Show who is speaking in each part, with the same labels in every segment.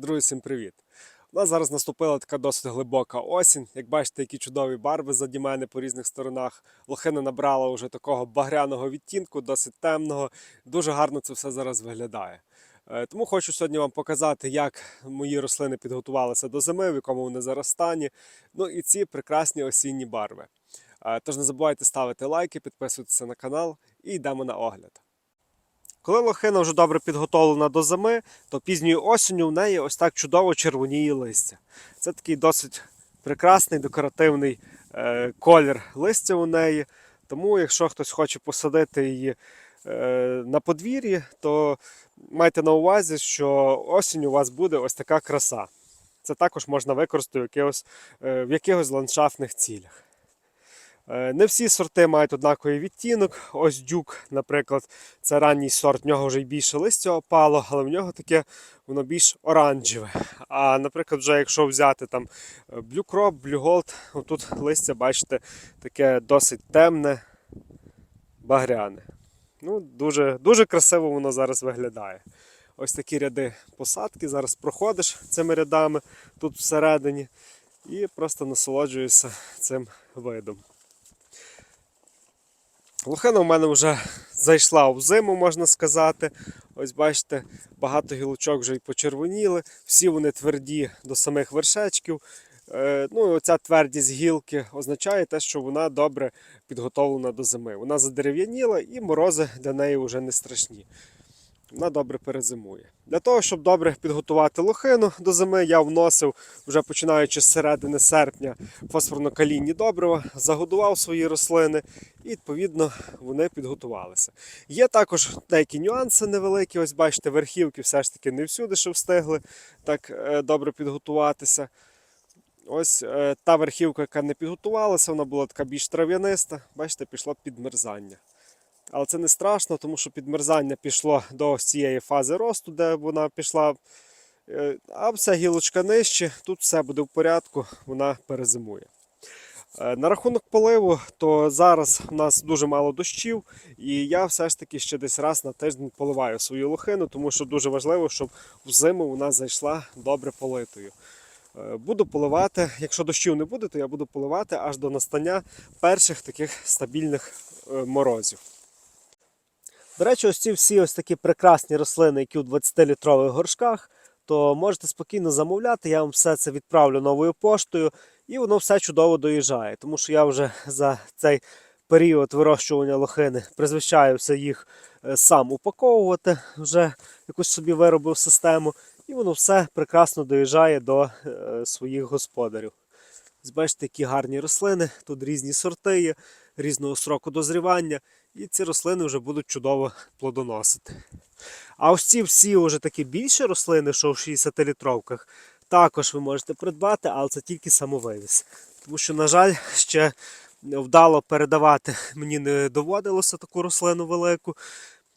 Speaker 1: Друзі, всім привіт! У нас зараз наступила така досить глибока осінь. Як бачите, які чудові барви заді мене по різних сторонах. Лохина набрала вже такого багряного відтінку, досить темного. Дуже гарно це все зараз виглядає. Е, Тому хочу сьогодні вам показати, як мої рослини підготувалися до зими, в якому вони зараз стані. Ну і ці прекрасні осінні барви. Е, Тож не забувайте ставити лайки, підписуватися на канал і йдемо на огляд. Коли лохина вже добре підготовлена до зими, то пізньою осінню в неї ось так чудово червоніє листя. Це такий досить прекрасний декоративний е, колір листя у неї. Тому, якщо хтось хоче посадити її е, на подвір'ї, то майте на увазі, що осінь у вас буде ось така краса. Це також можна використати в якихось, е, в якихось ландшафтних цілях. Е, Не всі сорти мають однаковий відтінок. Ось дюк, наприклад, це ранній сорт, в нього вже й більше листя опало, але в нього таке воно більш оранжеве. А наприклад, вже якщо взяти там е, Blue Crop, отут листя, бачите, таке досить темне, багряне. Ну, дуже, дуже красиво воно зараз виглядає. Ось такі ряди посадки. Зараз проходиш цими рядами тут всередині і просто насолоджуєшся цим видом. Лохина у мене вже зайшла в зиму, можна сказати. Ось бачите, багато гілочок вже й почервоніли, всі вони тверді до самих вершечків. Е, Ну, і оця твердість гілки означає те, що вона добре підготовлена до зими. Вона задерев'яніла і морози для неї вже не страшні. Вона добре перезимує. Для того, щоб добре підготувати лохину до зими, я вносив вже починаючи з середини серпня фосфорно-калійні добрива, загодував свої рослини і відповідно вони підготувалися. Є також деякі нюанси невеликі. Ось бачите, верхівки все ж таки не всюди, що встигли так е, добре підготуватися. Ось е, та верхівка, яка не підготувалася, вона була така більш трав'яниста. Бачите, пішло підмерзання. Але це не страшно, тому що підмерзання пішло до ось цієї фази росту, де вона пішла. Е, А вся гілочка нижче, тут все буде в порядку, вона перезимує. Е, На рахунок поливу, то зараз у нас дуже мало дощів, і я все ж таки ще десь раз на тиждень поливаю свою лохину, тому що дуже важливо, щоб взиму вона зайшла добре политою. Е, Буду поливати, якщо дощів не буде, то я буду поливати аж до настання перших таких стабільних морозів. До речі, ось ці всі ось такі прекрасні рослини, які у 20-літрових горшках, то можете спокійно замовляти. Я вам все це відправлю новою поштою, і воно все чудово доїжджає. Тому що я вже за цей період вирощування лохини призвичаюся їх е, сам упаковувати, вже якусь собі виробив систему, і воно все прекрасно доїжджає до е, своїх господарів. Ось Бачите, які гарні рослини, тут різні сорти є, різного сроку дозрівання, і ці рослини вже будуть чудово плодоносити. А ось ці всі вже такі більші рослини, що в 60-літровках, також ви можете придбати, але це тільки самовивіз. Тому що, на жаль, ще вдало передавати мені не доводилося таку рослину велику.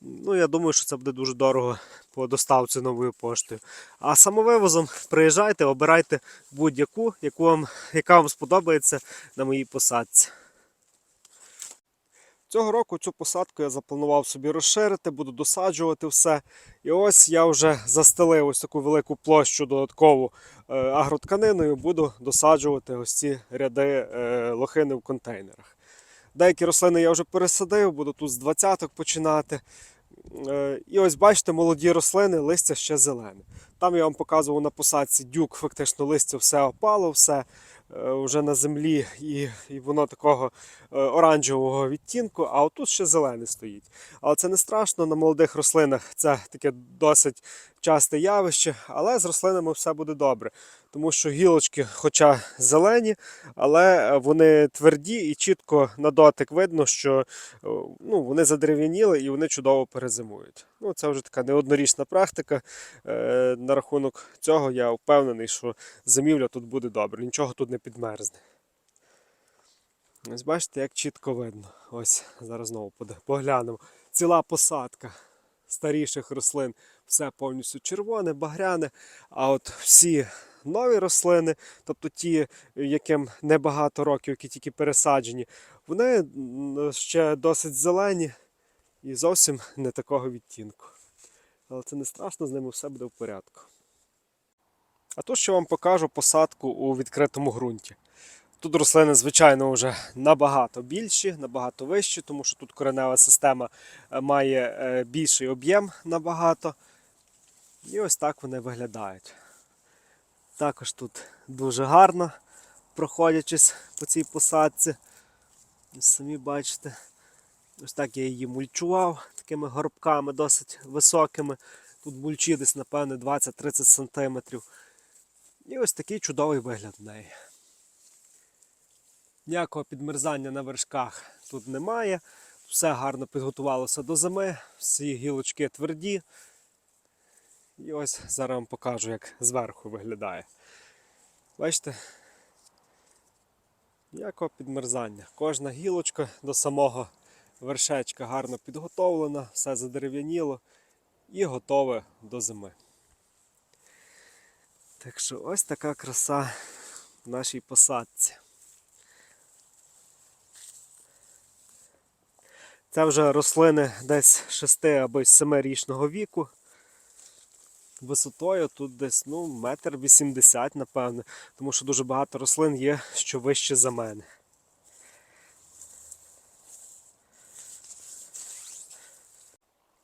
Speaker 1: Ну, я думаю, що це буде дуже дорого по доставці новою поштою. А самовивозом приїжджайте, обирайте будь-яку, яку вам, яка вам сподобається на моїй посадці. Цього року цю посадку я запланував собі розширити, буду досаджувати все. І ось я вже застелив ось таку велику площу додаткову е, агротканиною, буду досаджувати ось ці ряди е, лохини в контейнерах. Деякі рослини я вже пересадив, буду тут з двадцяток починати. Е, І ось бачите, молоді рослини, листя ще зелене. Там я вам показував на посадці дюк, фактично листя все опало, все вже на землі, і, і воно такого е, оранжевого відтінку, а отут ще зелене стоїть. Але це не страшно, на молодих рослинах це таке досить часте явище, але з рослинами все буде добре. Тому що гілочки, хоча зелені, але вони тверді і чітко на дотик видно, що е, ну, вони задерев'яніли і вони чудово перезимують. Ну, це вже така неоднорічна практика. Е, На рахунок цього я впевнений, що зимівля тут буде добре, нічого тут не підмерзне. Ось бачите, як чітко видно. Ось зараз знову поглянемо. Ціла посадка старіших рослин, все повністю червоне, багряне. А от всі нові рослини, тобто ті, яким небагато років, які тільки пересаджені, вони ще досить зелені і зовсім не такого відтінку. Але це не страшно, з ними все буде в порядку. А тут ще вам покажу посадку у відкритому ґрунті. Тут рослини, звичайно, вже набагато більші, набагато вищі, тому що тут коренева система е, має е, більший об'єм набагато. І ось так вони виглядають. Також тут дуже гарно, проходячись по цій посадці. Самі бачите, ось так я її мульчував такими горбками досить високими. Тут мульчі десь, напевне, 20-30 см. І ось такий чудовий вигляд в неї. Ніякого підмерзання на вершках тут немає. Все гарно підготувалося до зими, всі гілочки тверді. І ось зараз вам покажу, як зверху виглядає. Бачите? Ніякого підмерзання. Кожна гілочка до самого вершечка гарно підготовлена, все задерев'яніло і готове до зими. Так що ось така краса в нашій посадці. Це вже рослини десь 6 або 7-річного віку. Висотою тут десь ну, метр вісімдесят, напевне, тому що дуже багато рослин є, що вище за мене.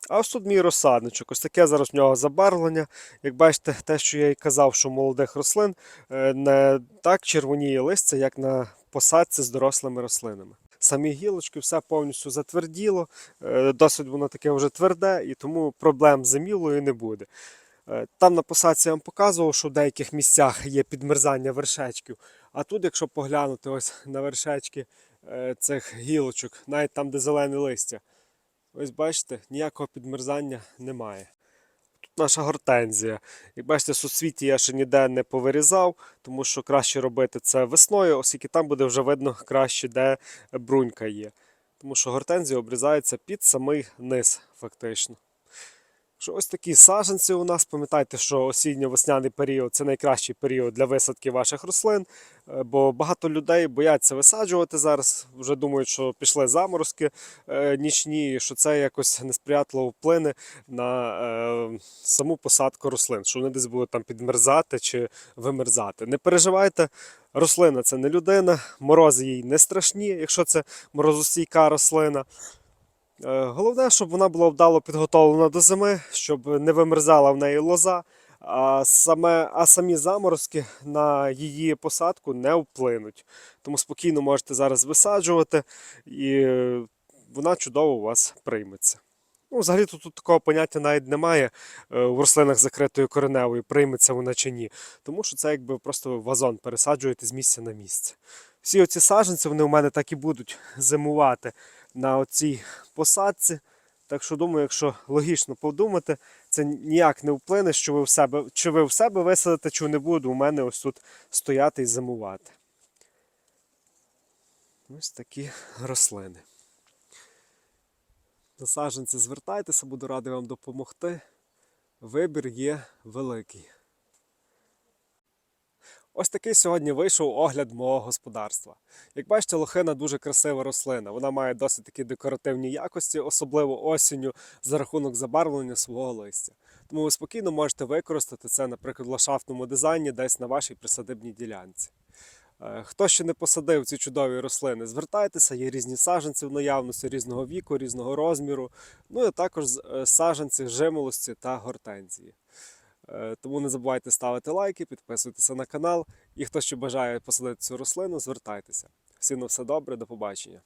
Speaker 1: А ось тут мій розсадничок. Ось таке зараз в нього забарвлення. Як бачите, те, що я і казав, що молодих рослин е, не так червоніє листя, як на посадці з дорослими рослинами. Самі гілочки, все повністю затверділо, е, досить воно таке вже тверде, і тому проблем з замілою не буде. Е, Там на посадці я вам показував, що в деяких місцях є підмерзання вершечків. А тут, якщо поглянути ось на вершечки е, цих гілочок, навіть там, де зелене листя, ось бачите, ніякого підмерзання немає. Наша гортензія. Як бачите, суцвіті я ще ніде не повирізав, тому що краще робити це весною, оскільки там буде вже видно краще, де брунька є. Тому що гортензія обрізається під самий низ, фактично. Що ось такі саджанці у нас. Пам'ятайте, що осінньо-весняний період це найкращий період для висадки ваших рослин, е, бо багато людей бояться висаджувати зараз. Вже думають, що пішли заморозки е, нічні, що це якось несприятливо вплине на е, саму посадку рослин, що вони десь будуть там підмерзати чи вимерзати. Не переживайте, рослина це не людина, морози їй не страшні, якщо це морозостійка рослина. Е, Головне, щоб вона була вдало підготовлена до зими, щоб не вимерзала в неї лоза, а, саме, а самі заморозки на її посадку не вплинуть. Тому спокійно можете зараз висаджувати, і е, вона чудово у вас прийметься. Ну, взагалі тут, такого поняття навіть немає е, в рослинах закритою кореневою, прийметься вона чи ні. Тому що це якби просто вазон пересаджуєте з місця на місце. Всі оці саджанці вони у мене так і будуть зимувати на оцій посадці. Так що думаю, якщо логічно подумати, це ніяк не вплине, що ви в себе, чи ви в себе висадите, чи не буду у мене ось тут стояти і зимувати. Ось такі рослини. На саджанці звертайтеся, буду радий вам допомогти. Вибір є великий. Ось такий сьогодні вийшов огляд мого господарства. Як бачите, лохина дуже красива рослина. Вона має досить такі декоративні якості, особливо осінню, за рахунок забарвлення свого листя. Тому ви спокійно можете використати це, наприклад, в ландшафтному дизайні десь на вашій присадибній ділянці. Е, Хто ще не посадив ці чудові рослини, звертайтеся, є різні саджанці в наявності різного віку, різного розміру. Ну і також е, саджанці жимолості та гортензії. Е, Тому не забувайте ставити лайки, підписуйтеся на канал. І хто ще бажає посадити цю рослину, звертайтеся. Всім на все добре, до побачення.